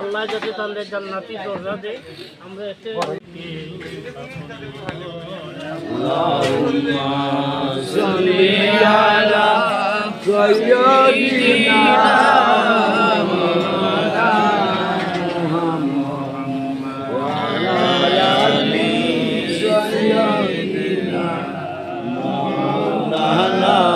আল্লাহ যাতে তাদের জান্নাতি দরজা দেয় আমরা এতে Allah